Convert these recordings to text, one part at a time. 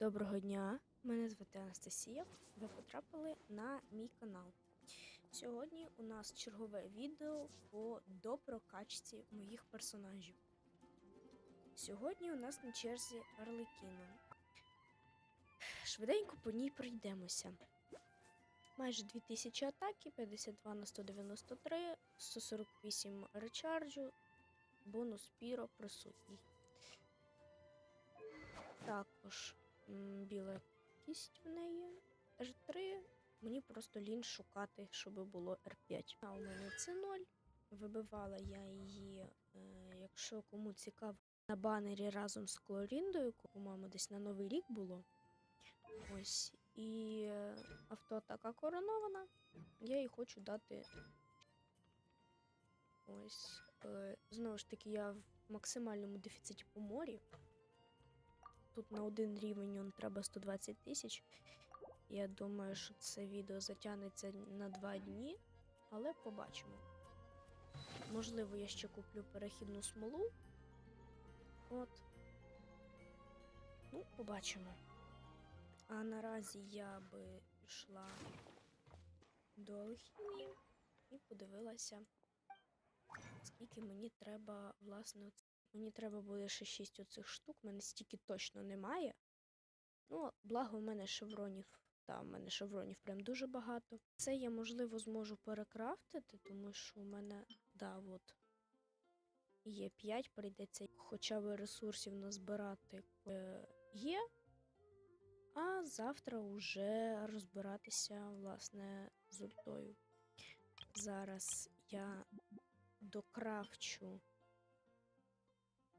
Доброго дня, мене звати Анастасія. Ви потрапили на мій канал. Сьогодні у нас чергове відео по допрокачці моїх персонажів. Сьогодні у нас на черзі Арлекіна. Швиденько по ній пройдемося. Майже 2000 атаки, 52 на 193, 148 речарджу, бонус піро присутній. Також біла кість в неї. R3. Мені просто лінь шукати, щоб було R5. А у мене це 0. Вибивала я її, е, якщо кому цікаво, на банері разом з Клоріндою, по-моєму, десь на Новий рік було. Ось. І е, автоатака коронована. Я їй хочу дати. Ось. Е, знову ж таки, я в максимальному дефіциті по морі. Тут на один рівень треба 120 тисяч. Я думаю, що це відео затягнеться на два дні, але побачимо. Можливо, я ще куплю перехідну смолу. От. Ну, побачимо. А наразі я би пішла до алхімії і подивилася, скільки мені треба, власне, Мені треба буде ще 6 оцих штук, в мене стільки точно немає. Ну, благо, в мене шевронів. Та, в мене шевронів прям дуже багато. Це я, можливо, зможу перекрафтити, тому що у мене, да, от. Є 5, прийдеться хоча б ресурсів назбирати е, є. А завтра вже розбиратися, власне, з ультою. Зараз я докрафчу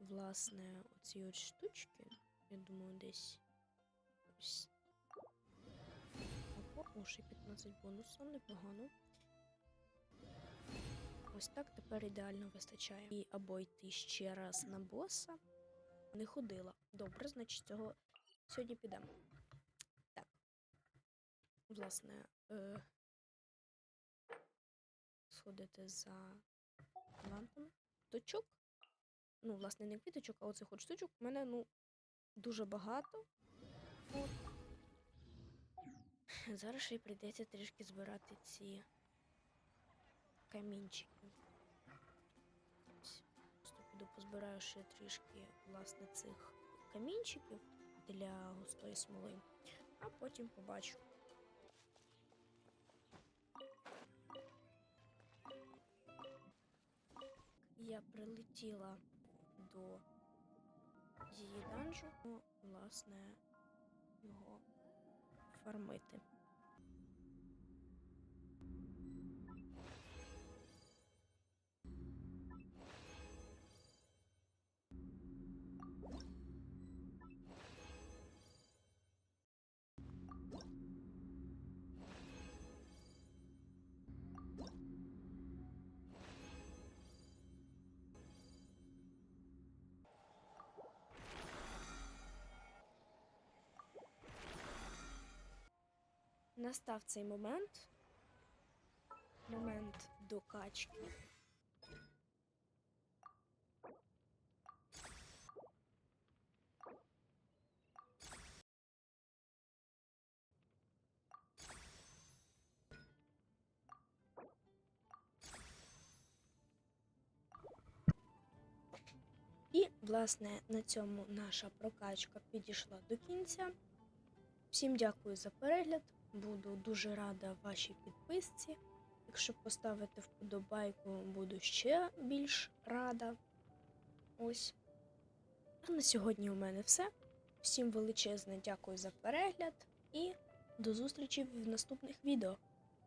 власне, оці от штучки. Я думаю, десь ось. О, 15 бонусу, непогано. Ось так тепер ідеально вистачає. І або йти ще раз на боса. Не ходила. Добре, значить, цього сьогодні підемо. Так. Власне, е... сходити за лампами. Точок ну, власне, не квіточок, а оцих от штучок у мене, ну, дуже багато. От. Зараз ще й прийдеться трішки збирати ці камінчики. Просто піду позбираю ще трішки, власне, цих камінчиків для густої смоли, а потім побачу. Я прилетіла до її данжу, власне, його фармити. Настав цей момент. Момент докачки. І, власне, на цьому наша прокачка підійшла до кінця. Всім дякую за перегляд. Буду дуже рада вашій підписці. Якщо поставите вподобайку, буду ще більш рада. Ось. А на сьогодні у мене все. Всім величезне дякую за перегляд і до зустрічі в наступних відео.